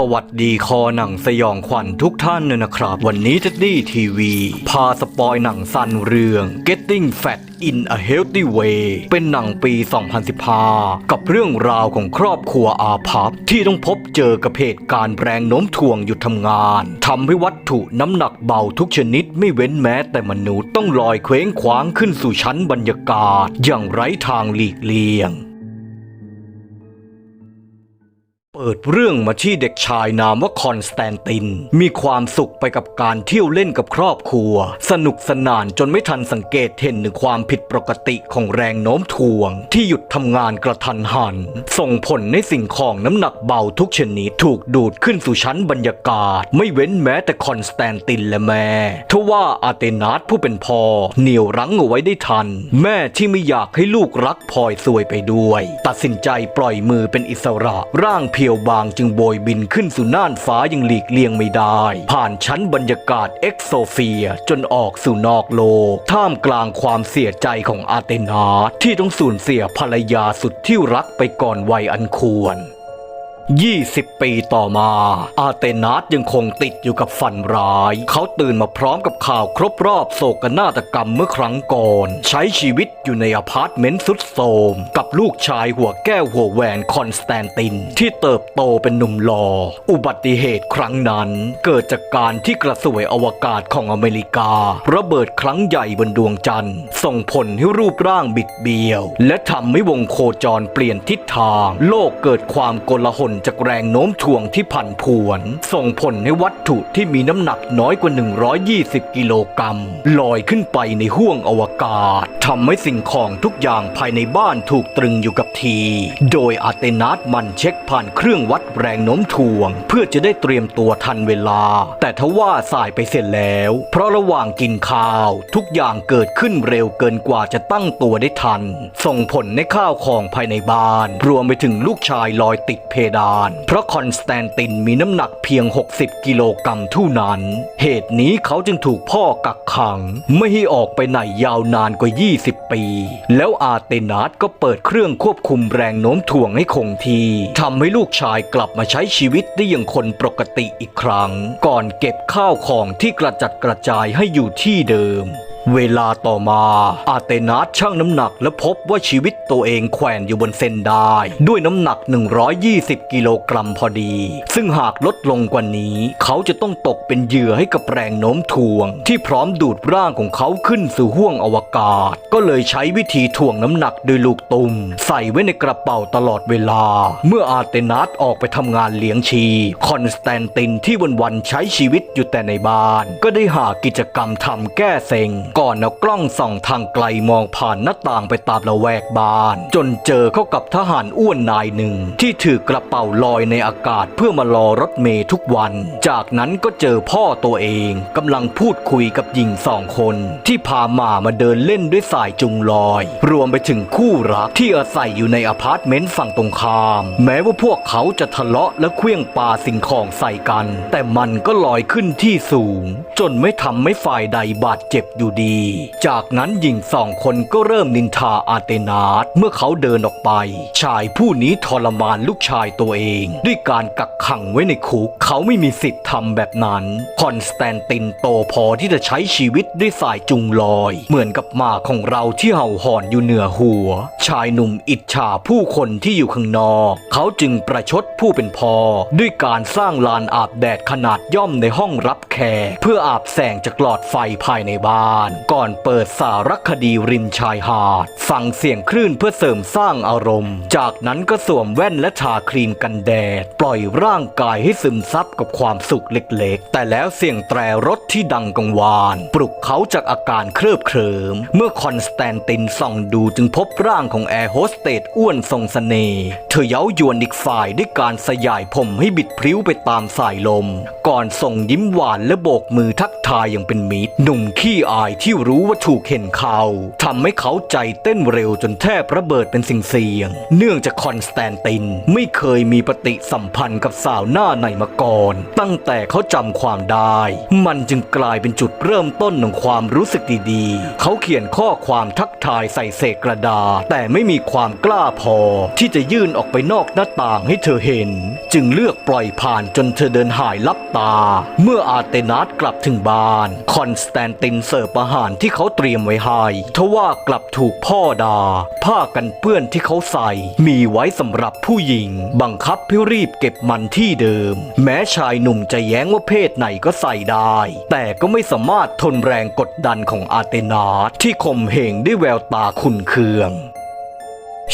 สวัสดีคอหนังสยองขวัญทุกท่านเลยนะครับ วันนี้เท็ดดี้ทีวี พาสปอยหนังสั้นเรื่อง Getting Fat in a Healthy Way เป็นหนังปี 2015 กับเรื่องราวของครอบครัวอาภัพที่ต้องพบเจอกับเหตุการณ์แรงโน้มถ่วงหยุดทำงานทำให้วัตถุน้ำหนักเบาทุกชนิดไม่เว้นแม้แต่มนุษย์ต้องลอยเคว้งคว้างขึ้นสู่ชั้นบรรยากาศ อย่างไร้ทางหลีกเลี่ยง เปิดเรื่องมาที่เด็กชายนามว่าคอนสแตนติน มีความสุขไปกับการเที่ยวเล่นกับครอบครัว สนุกสนานจนไม่ทันสังเกตเห็นถึงความผิดปกติของแรงโน้มถ่วง ที่หยุดทำงานกระทันหัน ส่งผลในสิ่งของน้ำหนักเบาทุกชนิดถูกดูดขึ้นสู่ชั้นบรรยากาศ ไม่เว้นแม้แต่คอนสแตนตินและแม่ทว่าอาเตนัสผู้เป็นพ่อเหนี่ยวรั้งเอาไว้ได้ทัน แม่ที่ไม่อยากให้ลูกรักพลอยซวยไปด้วย ตัดสินใจปล่อยมือเป็นอิสระร่างเพียียวบางจึงโบยบินขึ้นสู่น่านฟ้ายังหลีกเลี่ยงไม่ได้ ผ่านชั้นบรรยากาศเอ็กโซเฟียจนออกสู่นอกโลก ท่ามกลางความเสียใจของอาเตนาที่ต้องสูญเสียภรรยาสุดที่รักไปก่อนวัยอันควร 20 ปีต่อมา อาเตนัสยังคงติดอยู่กับฝันร้าย เขาตื่นมาพร้อมกับข่าวครบรอบโศกนาฏกรรมเมื่อครั้งก่อน ใช้ชีวิตอยู่ในอพาร์ตเมนต์สุดโทรมกับลูกชายหัวแก้วหัวแหวนคอนสแตนติน ที่เติบโตเป็นหนุ่มหลอ่ออุบัติเหตุครั้งนั้น เกิดจากการที่กระสวยอวกาศของอเมริกา ระเบิดครั้งใหญ่บนดวงจันทร์ ส่งผลให้รูปร่างบิดเบี้ยว และทำให้วงโคจรเปลี่ยนทิศทาง โลกเกิดความโกลาหลจากแรงโน้มถ่วงที่ผันผวน ส่งผลให้วัตถุที่มีน้ำหนักน้อยกว่า 120 กิโลกรัมลอยขึ้นไปในห้วงอวกาศทำให้สิ่งของทุกอย่างภายในบ้านถูกตรึงอยู่กับที โดยอาเตนัสมันเช็คผ่านเครื่องวัดแรงโน้มถ่วง เพื่อจะได้เตรียมตัวทันเวลา แต่ทว่าสายไปเสร็จแล้ว เพราะระหว่างกินข้าว ทุกอย่างเกิดขึ้นเร็วเกินกว่าจะตั้งตัวได้ทัน ส่งผลในข้าวของภายในบ้าน รวมไปถึงลูกชายลอยติดเพดานเพราะคอนสแตนตินมีน้ำหนักเพียง 60 กิโลกรัมเท่านั้น เหตุนี้เขาจึงถูกพ่อกักขัง ไม่ให้ออกไปไหนยาวนานกว่า 20 ปี แล้วอาเตนัสก็เปิดเครื่องควบคุมแรงโน้มถ่วงให้คงที่ทำให้ลูกชายกลับมาใช้ชีวิตได้อย่างคนปกติอีกครั้ง ก่อนเก็บข้าวของที่กระจัดกระจายให้อยู่ที่เดิม เวลาต่อมา อาเตนัสชั่งน้ำหนักและพบว่าชีวิตตัวเองแขวนอยู่บนเส้นได้ ด้วยน้ำหนัก 120 กิโลกรัมพอดี ซึ่งหากลดลงกว่านี้ เขาจะต้องตกเป็นเหยื่อให้กับแรงโน้มถ่วง ที่พร้อมดูดร่างของเขาขึ้นสู่ห้วงอวกาศ ก็เลยใช้วิธีถ่วงน้ำหนักโดยลูกตุ่มใส่ไว้ในกระเป๋าตลอดเวลา เมื่ออาเตนัสออกไปทำงานเลี้ยงชี คอนสแตนตินที่วันๆใช้ชีวิตอยู่แต่ในบ้าน ก็ได้หากิจกรรมทำแก้เซ็งก่อนเอากล้องส่องทางไกลมองผ่านหน้าต่างไปตามละแวกบ้าน จนเจอเข้ากับทหารอ้วนนายหนึ่ง ที่ถือกระเป๋าลอยในอากาศเพื่อมารอรถเมย์ทุกวัน จากนั้นก็เจอพ่อตัวเองกำลังพูดคุยกับหญิงสองคน ที่พาหมามาเดินเล่นด้วยสายจุงลอย รวมไปถึงคู่รักที่อาศัยอยู่ในอพาร์ตเมนต์ฝั่งตรงข้าม แม้ว่าพวกเขาจะทะเลาะและเคลื่องปาสิ่งของใส่กัน แต่มันก็ลอยขึ้นที่สูง จนไม่ทำให้ฝ่ายใดบาดเจ็บอยู่ดีจากนั้นหญิงสองคนก็เริ่มนินทาอาเตนาสเมื่อเขาเดินออกไป ชายผู้นี้ทรมานลูกชายตัวเอง ด้วยการกักขังไว้ในคุก เขาไม่มีสิทธิ์ทำแบบนั้น คอนสแตนตินโตพอที่จะใช้ชีวิตด้วยสายจุงลอย เหมือนกับหมาของเราที่เห่าหอนอยู่เหนือหัว ชายหนุ่มอิจฉาผู้คนที่อยู่ข้างนอก เขาจึงประชดผู้เป็นพ่อด้วยการสร้างลานอาบแดดขนาดย่อมในห้องรับแขกเพื่ออาบแสงจากหลอดไฟภายในบ้านก่อนเปิดสารคดีริมชายหาด ฟังเสียงคลื่นเพื่อเสริมสร้างอารมณ์ จากนั้นก็สวมแว่นและทาครีมกันแดด ปล่อยร่างกายให้ซึมซับกับความสุขเล็กๆ แต่แล้วเสียงแตรรถที่ดังกังวาน ปลุกเขาจากอาการเคลิบเคลิม เมื่อคอนสแตนตินส่องดูจึงพบร่างของแอร์โฮสเตสอ้วนทรงสเสน่ห์เธอเย้ายวนอีกฝ่ายด้วยการสยายผมให้บิดพริ้วไปตามสายลม ก่อนส่งยิ้มหวานและโบกมือทักทายอย่างเป็นมิตรหนุ่มขี้อายที่รู้ว่าถูกเห็นเขาทำให้เขาใจเต้นเร็วจนแทบระเบิดเป็นสิ่งเสียง เนื่องจากคอนสแตนตินไม่เคยมีปฏิสัมพันธ์กับสาวหน้าในมาก่อน ตั้งแต่เขาจำความได้ มันจึงกลายเป็นจุดเริ่มต้นของความรู้สึกดีๆ เขาเขียนข้อความทักทายใส่เศษกระดาษ แต่ไม่มีความกล้าพอ ที่จะยื่นออกไปนอกหน้าต่างให้เธอเห็น จึงเลือกปล่อยผ่านจนเธอเดินหายลับตา เมื่ออาเตนัสกลับถึงบ้าน คอนสแตนตินเสิร์ฟอาหารที่เขาเตรียมไว้ให้ทว่ากลับถูกพ่อด่าผ้ากันเปื้อนที่เขาใส่ มีไว้สำหรับผู้หญิง บังคับให้รีบเก็บมันที่เดิม แม้ชายหนุ่มจะแย้งว่าเพศไหนก็ใส่ได้ แต่ก็ไม่สามารถทนแรงกดดันของอารเตนาที่ข่มเหงด้วยแววตาขุนเคือง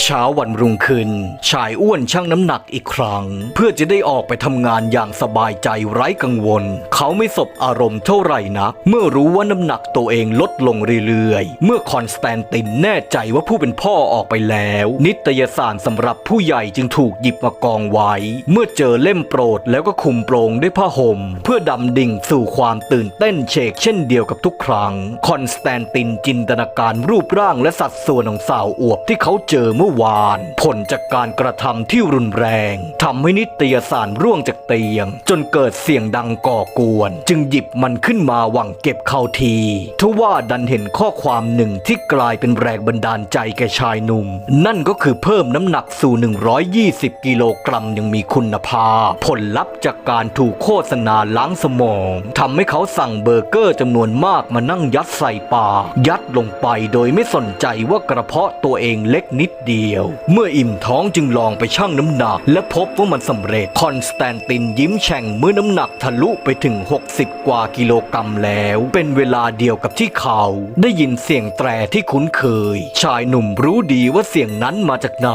เช้าวันรุ่งขึ้น ชายอ้วนชั่งน้ำหนักอีกครั้ง เพื่อจะได้ออกไปทำงานอย่างสบายใจไร้กังวล เขาไม่สบอารมณ์เท่าไหร่นัก เมื่อรู้ว่าน้ำหนักตัวเองลดลงเรื่อยๆ เมื่อคอนสแตนตินแน่ใจว่าผู้เป็นพ่อออกไปแล้ว นิตยสารสำหรับผู้ใหญ่จึงถูกหยิบมากองไว้ เมื่อเจอเล่มโปรดแล้วก็คลุมโปรงด้วยผ้าห่ม เพื่อดำดิ่งสู่ความตื่นเต้นเชกเช่นเดียวกับทุกครั้ง คอนสแตนตินจินตนาการรูปร่างและสัดส่วนของสาวอวบที่เขาเจอเมื่อวาน ผลจากการกระทำที่รุนแรงทำให้นิตยสารร่วงจากเตียง จนเกิดเสียงดังก่อกวน จึงหยิบมันขึ้นมาหวังเก็บเข้าทีทว่าดันเห็นข้อความหนึ่งที่กลายเป็นแรงบันดาลใจแก่ชายหนุ่ม นั่นก็คือเพิ่มน้ำหนักสู่ 120 กิโลกรัมยังมีคุณภาพ ผลลัพธ์จากการถูกโฆษณาล้างสมองทำให้เขาสั่งเบอร์เกอร์จำนวนมากมานั่งยัดใส่ปากยัดลงไปโดยไม่สนใจว่ากระเพาะตัวเองเล็กนิดเดียวเดียว เมื่ออิ่มท้องจึงลองไปชั่งน้ำหนัก และพบว่ามันสำเร็จคอนสแตนตินยิ้มแฉ่งเมื่อน้ำหนักทะลุไปถึง 60 กว่ากิโลกรัมแล้ว เป็นเวลาเดียวกับที่เขาได้ยินเสียงแตรที่คุ้นเคย ชายหนุ่มรู้ดีว่าเสียงนั้นมาจากไหน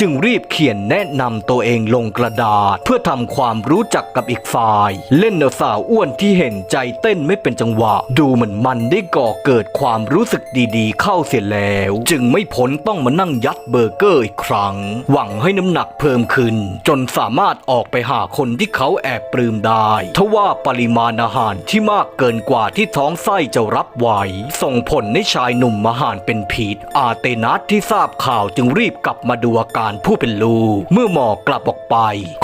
จึงรีบเขียนแนะนำตัวเองลงกระดาษ เพื่อทำความรู้จักกับอีกฝ่าย เล่นเอาสาวอ้วนที่เห็นใจเต้นไม่เป็นจังหวะ ดูเหมือนมันได้ก่อเกิดความรู้สึกดีๆ เข้าเสียแล้ว จึงไม่พ้นต้องมานั่งยัดเบอร์เกอร์อีกครั้ง หวังให้น้ำหนักเพิ่มขึ้น จนสามารถออกไปหาคนที่เขาแอบปลื้มได้ทว่าปริมาณอาหารที่มากเกินกว่าที่ท้องไส้จะรับไหวส่งผลให้ชายหนุ่มอาหารเป็นพิษอาเตนัสที่ทราบข่าวจึงรีบกลับมาดูอาการผู้เป็นลูก เมื่อหมอกลับออกไป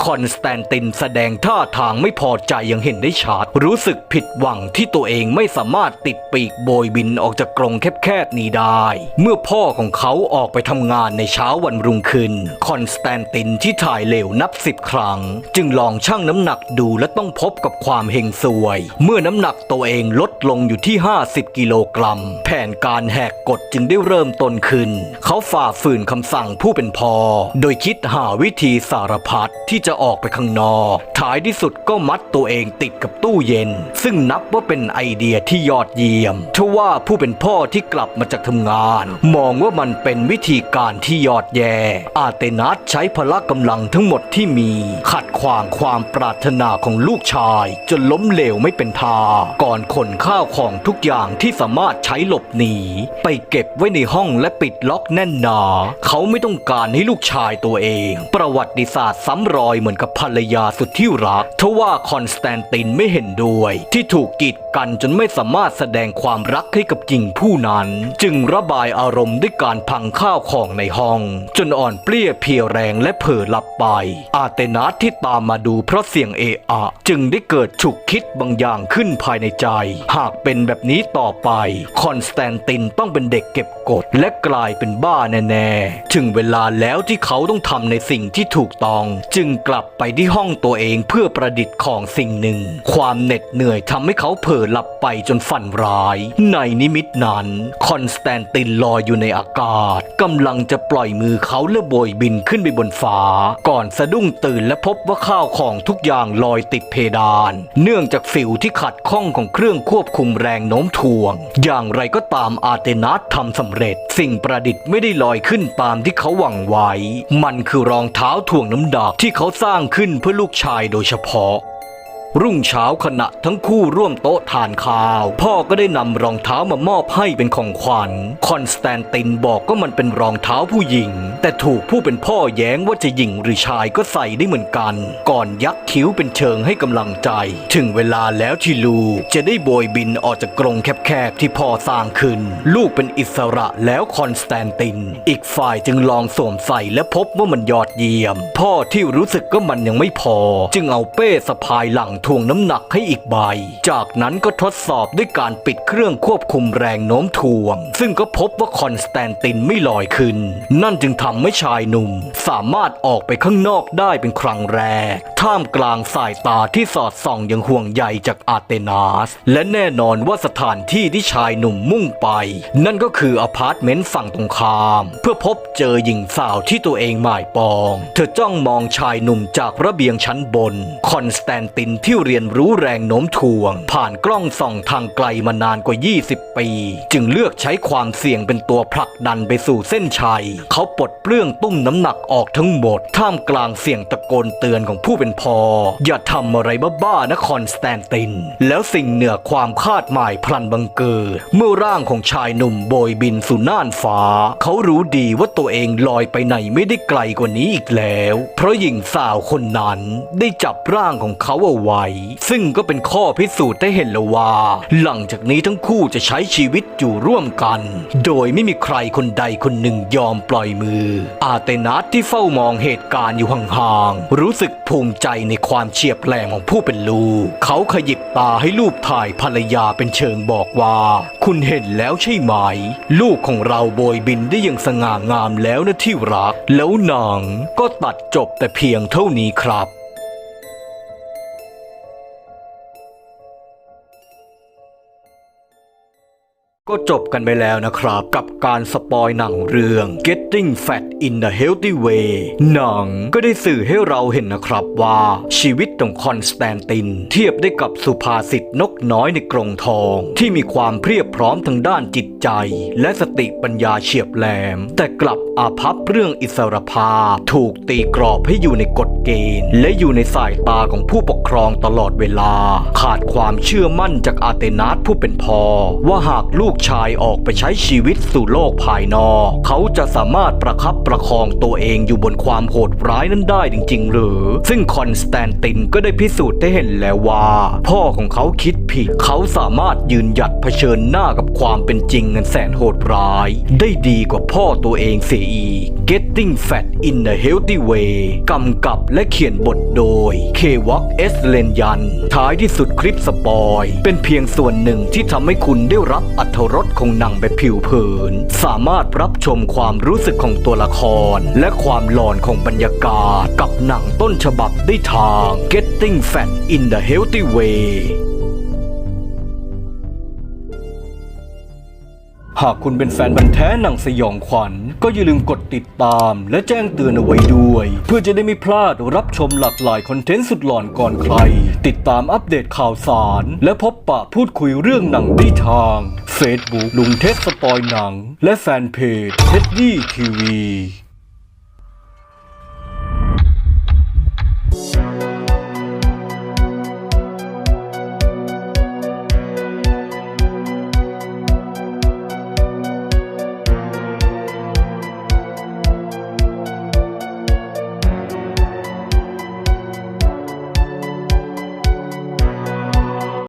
คอนสแตนตินแสดงท่าทางไม่พอใจอยังเห็นได้ชัด รู้สึกผิดหวังที่ตัวเองไม่สามารถติดปีกโบยบินออกจากกรงแคบๆนี้ได้ เมื่อพ่อของเขาออกไปทำงานในเช้าวันรุ่งขึ้น คอนสแตนตินที่ถ่ายเหลวนับสิบครั้ง จึงลองชั่งน้ำหนักดูและต้องพบกับความเฮงซวย เมื่อน้ำหนักตัวเองลดลงอยู่ที่ 50 กิโลกรัม แผนการแหกกฎจึงได้เริ่มต้นขึ้น เขาฝ่าฝืนคำสั่งผู้เป็นพ่อโดยคิดหาวิธีสารพัดที่จะออกไปข้างนอก ท้ายที่สุดก็มัดตัวเองติดกับตู้เย็น ซึ่งนับว่าเป็นไอเดียที่ยอดเยี่ยมทว่าผู้เป็นพ่อที่กลับมาจากทำงาน มองว่ามันเป็นวิธีการที่ยอดแย่ อาเตนัสใช้พละกำลังทั้งหมดที่มี ขัดขวางความปรารถนาของลูกชาย จนล้มเหลวไม่เป็นทาก่อนขนข้าวของทุกอย่างที่สามารถใช้หลบหนีไปเก็บไว้ในห้องและปิดล็อกแน่นหนา เขาไม่ต้องการให้ลูกชายตัวเอง ประวัติศาสตร์ซ้ำรอยเหมือนกับภรรยาสุดที่รักทว่าคอนสแตนตินไม่เห็นด้วย ที่ถูกกีดกันจนไม่สามารถแสดงความรักให้กับหญิงผู้นั้น จึงระบายอารมณ์ด้วยการพังข้าวของในห้องจนอ่อนเปลี้ยเพียแรงและเผลอหลับไป อาเตนัสที่ตามมาดูเพราะเสียงเอะอะ จึงได้เกิดฉุกคิดบางอย่างขึ้นภายในใจ หากเป็นแบบนี้ต่อไป คอนสแตนตินต้องเป็นเด็กเก็บ กดและกลายเป็นบ้าแน่ๆ ถึงเวลาแล้วที่เขาต้องทำในสิ่งที่ถูกต้อง จึงกลับไปที่ห้องตัวเองเพื่อประดิษฐ์ของสิ่งหนึ่ง ความเหน็ดเหนื่อยทำให้เขาเผลอหลับไปจนฝันร้าย ในนิมิตนั้น คอนสแตนตินลอยอยู่ในอากาศกำลังจะปล่อยมือเขาและโบยบินขึ้นไปบนฟ้า ก่อนสะดุ้งตื่นและพบว่าข้าวของทุกอย่างลอยติดเพดาน เนื่องจากฟิวที่ขัดข้องของเครื่องควบคุมแรงโน้มถ่วง อย่างไรก็ตามอาเตนัสทำสำเร็จสิ่งประดิษฐ์ไม่ได้ลอยขึ้นตามที่เขาหวังไว้ มันคือรองเท้าถ่วงน้ำหนักที่เขาสร้างขึ้นเพื่อลูกชายโดยเฉพาะ รุ่งเช้าขณะทั้งคู่ร่วมโต๊ะทานข้าว พ่อก็ได้นำรองเท้ามามอบให้เป็นของขวัญ คอนสแตนตินบอกก็มันเป็นรองเท้าผู้หญิง แต่ถูกผู้เป็นพ่อแย้งว่าจะหญิงหรือชายก็ใส่ได้เหมือนกัน ก่อนยักคิ้วเป็นเชิงให้กำลังใจ ถึงเวลาแล้วที่ลูกจะได้โบยบินออกจากกรงแคบๆที่พ่อสร้างขึ้น ลูกเป็นอิสระแล้วคอนสแตนติน อีกฝ่ายจึงลองสวมใส่และพบว่ามันยอดเยี่ยม พ่อที่รู้สึกก็มันยังไม่พอ จึงเอาเป้สะพายหลังทวงน้ำหนักให้อีกใบ จากนั้นก็ทดสอบด้วยการปิดเครื่องควบคุมแรงโน้มถ่วง ซึ่งก็พบว่าคอนสแตนตินไม่ลอยขึ้น นั่นจึงทำให้ชายหนุ่ม สามารถออกไปข้างนอกได้เป็นครั้งแรก ท่ามกลางสายตาที่สอดส่องอย่างห่วงใยจากอาเตนาส และแน่นอนว่าสถานที่ที่ชายหนุ่มมุ่งไป นั่นก็คืออพาร์ตเมนต์ฝั่งตรงข้าม เพื่อพบเจอหญิงสาวที่ตัวเองหมายปอง เธอจ้องมองชายหนุ่มจากระเบียงชั้นบน คอนสแตนตินที่เรียนรู้แรงโน้มถ่วง ผ่านกล้องส่องทางไกลมานานกว่า 20 ปี จึงเลือกใช้ความเสี่ยงเป็นตัวผลักดันไปสู่เส้นชัย เขาปลดเปลื้องตุ้มน้ำหนักออกทั้งหมด ท่ามกลางเสียงตะโกนเตือนของผู้เป็นพ่ออย่าทำอะไรบ้าๆนะคอนสแตนติน แล้วสิ่งเหนือความคาดหมายพลันบังเกิดเมื่อร่างของชายหนุ่มโบยบินสู่น่านฟ้า เขารู้ดีว่าตัวเองลอยไปไหนไม่ได้ไกลกว่านี้อีกแล้ว เพราะหญิงสาวคนนั้นได้จับร่างของเขาเอาไว้ซึ่งก็เป็นข้อพิสูจน์ได้เห็นแล้วว่า หลังจากนี้ทั้งคู่จะใช้ชีวิตอยู่ร่วมกัน โดยไม่มีใครคนใดคนหนึ่งยอมปล่อยมือ อาเตนัสที่เฝ้ามองเหตุการณ์อยู่ห่างๆรู้สึกภูมิใจในความเฉียบแหลมของผู้เป็นลูก เขาขยิบตาให้รูปถ่ายภรรยาเป็นเชิงบอกว่า คุณเห็นแล้วใช่ไหม ลูกของเราโบยบินได้อย่างสง่างามแล้วนะที่รัก แล้วนังก็ตัดจบแต่เพียงเท่านี้ครับ ก็จบกันไปแล้วนะครับ กับการสปอยหนังเรื่อง Getting Fat in a Healthy Way หนังก็ได้สื่อให้เราเห็นนะครับว่าชีวิตของคอนสแตนติน เทียบได้กับสุภาษิตนกน้อยในกรงทอง ที่มีความเพียบพร้อมทางด้านจิตใจ และสติปัญญาเฉียบแหลม แต่กลับอาภัพเรื่องอิสรภาพ ถูกตีกรอบให้อยู่ในกฎเกณฑ์ และอยู่ในสายตาของผู้ปกครองตลอดเวลา ขาดความเชื่อมั่นจากอาเตนัสผู้เป็นพ่อว่าหากลูกชายออกไปใช้ชีวิตสู่โลกภายนอก เขาจะสามารถประคับประคองตัวเองอยู่บนความโหดร้ายนั้นได้จริง ๆ หรือ ซึ่งคอนสแตนตินก็ได้พิสูจน์ได้เห็นแล้วว่า พ่อของเขาคิดผิด เขาสามารถยืนหยัดเผชิญหน้ากับความเป็นจริงเงินแสนโหดร้าย ได้ดีกว่าพ่อตัวเองเสียอีก Getting Fat in a Healthy Way กำกับและเขียนบทโดย k w a k S เลนยัน ท้ายที่สุดคลิปสปอย เป็นเพียงส่วนหนึ่งที่ทำให้คุณได้รับอัธรสของหนังแบบผิวเผิน สามารถรับชมความรู้สึกของตัวละคร และความหลอนของบรรยากาศ กับหนังต้นฉบับได้ทาง Getting Fat in a Healthy Way หากคุณเป็นแฟนบันแท้หนังสยองขวัญ ก็อย่าลืมกดติดตาม และแจ้งเตือนเอาไว้ด้วย เพื่อจะได้ไม่พลาดรับชมหลากหลายคอนเทนต์สุดหลอนก่อนใคร ติดตามอัปเดตข่าวสาร และพบปะพูดคุยเรื่องหนังได้ทาง Facebook ลุงเทสสปอยหนัง และแฟนเพจเท็ดดี้ทีวี